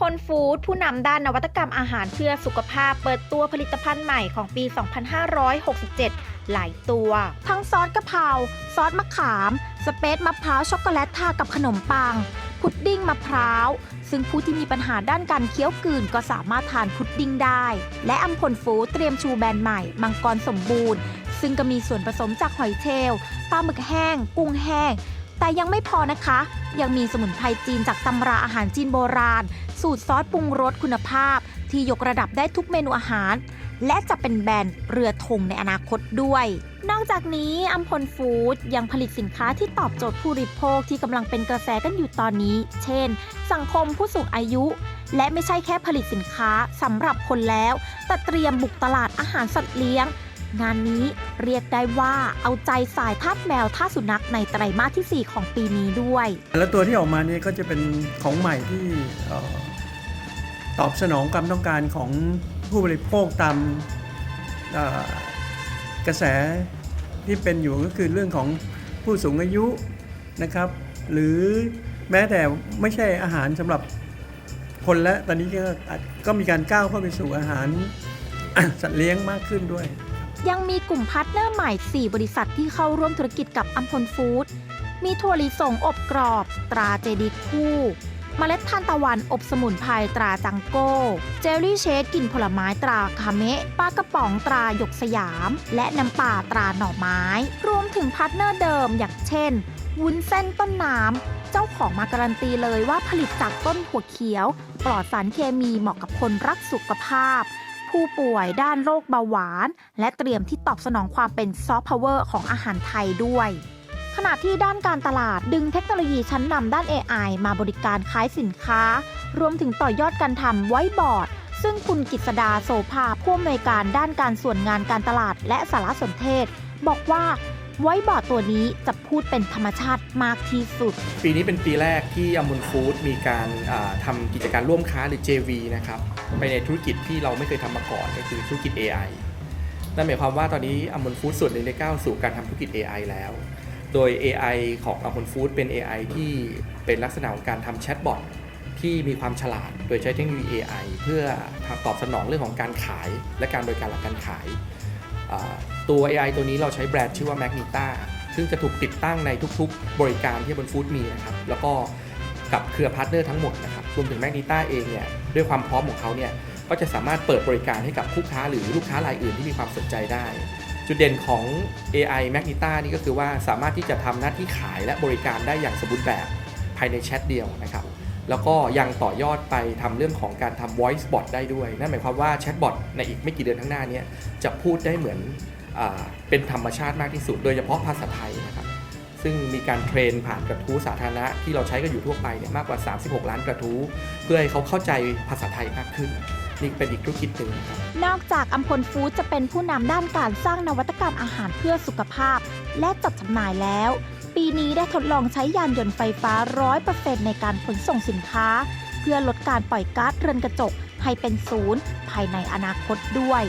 พลฟู้ดผู้นำด้านนวัตกรรมอาหารเพื่อสุขภาพเปิดตัวผลิตภัณฑ์ใหม่ของปี 2567 หลายตัว ทั้งซอสกะเพราซอสมะขาม สเปซมะพร้าวช็อกโกแลตทากับขนมปัง พุดดิ้งมะพร้าว ซึ่งผู้ที่มีปัญหาด้านการเคี้ยวกลืนก็สามารถทานพุดดิ้งได้ และอัมพลฟู้ดเตรียมชูแบรนด์ใหม่มังกรสมบูรณ์ ซึ่งก็มีส่วนผสมจากหอยเชลล์ปลาหมึกแห้ง กุ้งแห้งแต่ยังไม่พอนะคะ ยังมีสมุนไพรจีนจากตำราอาหารจีนโบราณ สูตรซอสปรุงรสคุณภาพ ที่ยกระดับได้ทุกเมนูอาหาร และจะเป็นแบรนด์เรือธงในอนาคตด้วย นอกจากนี้อัมพลฟู้ดยังผลิตสินค้าที่ตอบโจทย์ผู้บริโภคที่กำลังเป็นกระแสกันอยู่ตอนนี้ เช่น สังคมผู้สูงอายุ และไม่ใช่แค่ผลิตสินค้าสำหรับคนแล้ว แต่เตรียมบุกตลาดอาหารสัตว์เลี้ยงงานนี้เรียกได้ว่าเอาใจสายทาสแมวทาสสุนัขในไตรมาสที่ 4 ของปีนี้ด้วย แล้วตัวที่ออกมาเนี่ยก็จะเป็นของใหม่ที่ ตอบสนองความต้องการของผู้บริโภคตามกระแสที่เป็นอยู่ก็คือเรื่องของผู้สูงอายุนะครับ หรือแม้แต่ไม่ใช่อาหารสำหรับคนและตอนนี้ก็ก็มีการก้าวเข้าไปสู่อาหารสัตว์เลี้ยงมากขึ้นด้วย ยังมีกลุ่มพาร์ทเนอร์ใหม่ 4 บริษัทที่เข้าร่วมธุรกิจกับอัมพลฟู้ดมีถั่วลิสงอบกรอบ ตราเจดีคู่ เมล็ดทานตะวันอบสมุนไพรตราจังโก้ เจลลี่เชคกลิ่นผลไม้ตราคาเมะปลากระป๋องตราหยกสยาม และน้ำป่าตราหน่อไม้ รวมถึงพาร์ทเนอร์เดิมอย่างเช่น วุ้นเส้นต้นน้ำ เจ้าของมาการันตีเลยว่าผลิตจากต้นถั่วเขียว ปลอดสารเคมีเหมาะกับคนรักสุขภาพ ผู้ป่วยด้านโรคเบาหวาน และเตรียมที่ตอบสนองความเป็นซอฟต์พาวเวอร์ของอาหารไทยด้วย ณะที่ด้านการตลาดดึงเทคโนโลยีชั้นนำด้าน AI มาบริการขายสินค้า รวมถึงต่อยอดการทำไว้บอร์ด ซึ่งคุณกิษดาโสภาผู้อำนวยการด้านการส่วนงานการตลาดและสารสนเทศ บอกว่าไว้บอร์ดตัวนี้จะพูดเป็นธรรมชาติมากที่สุด ปีนี้เป็นปีแรกที่อมูลฟู้ดมีการอ่าทำกิจการร่วมค้าหรือ JV นะครับไปในธุรกิจที่เราไม่เคยทำมาก่อนก็คือธุรกิจ AI นั่นหมายความว่าตอนนี้อมูลฟู้ดส่วนหนึ่งได้ก้าวสู่การทำธุรกิจ AI แล้ว โดย AI ของอมูลฟู้ดเป็น AI ที่เป็นลักษณะของการทำแชทบอทที่มีความฉลาด โดยใช้เทคโนโลยี AI เพื่อตอบสนองเรื่องของการขาย และการบริการหลังการขาย ตัว AI ตัวนี้เราใช้แบรนด์ชื่อว่า Magnita ซึ่งจะถูกติดตั้งในทุกๆ บริการที่บนฟู้ดมีนะครับ แล้วก็กับเครือพาร์ทเนอร์ทั้งหมดนะครับ รวมถึง Magnita เองเนี่ย ด้วยความพร้อมของเขาเนี่ย ก็จะสามารถเปิดบริการให้กับผู้ค้าหรือลูกค้ารายอื่นที่มีความสนใจได้ จุดเด่นของ AI Magnita นี่ก็คือว่าสามารถที่จะทำหน้าที่ขายและบริการได้อย่างสมบูรณ์แบบภายในแชทเดียวนะครับ แล้วก็ยังต่อยอดไปทำเรื่องของการทำ voice bot ได้ด้วย นั่นหมายความว่าแชทบอทในอีกไม่กี่เดือนข้างหน้านี้จะพูดได้เหมือนอเป็นธรรมชาติมากที่สุด โดยเฉพาะภาษาไทยนะครับ ซึ่งมีการเทรนผ่านกระทู้สาธารณะที่เราใช้กันอยู่ทั่วไปเนี่ยมากกว่า 36 ล้านกระทู้ เพื่อให้เขาเข้าใจภาษาไทยมากขึ้น นี่เป็นอีกธุรกิจหนึ่งนะครับนอกจากอัมพลฟู้ดจะเป็นผู้นำด้านการสร้างนวัตกรรมอาหารเพื่อสุขภาพ และจัดจำหน่ายแล้ว ปีนี้ได้ทดลองใช้ยานยนต์ไฟฟ้า 100%ในการขนส่งสินค้า เพื่อลดการปล่อยก๊าซเรือนกระจกให้เป็นศูนย์ภายในอนาคตด้วย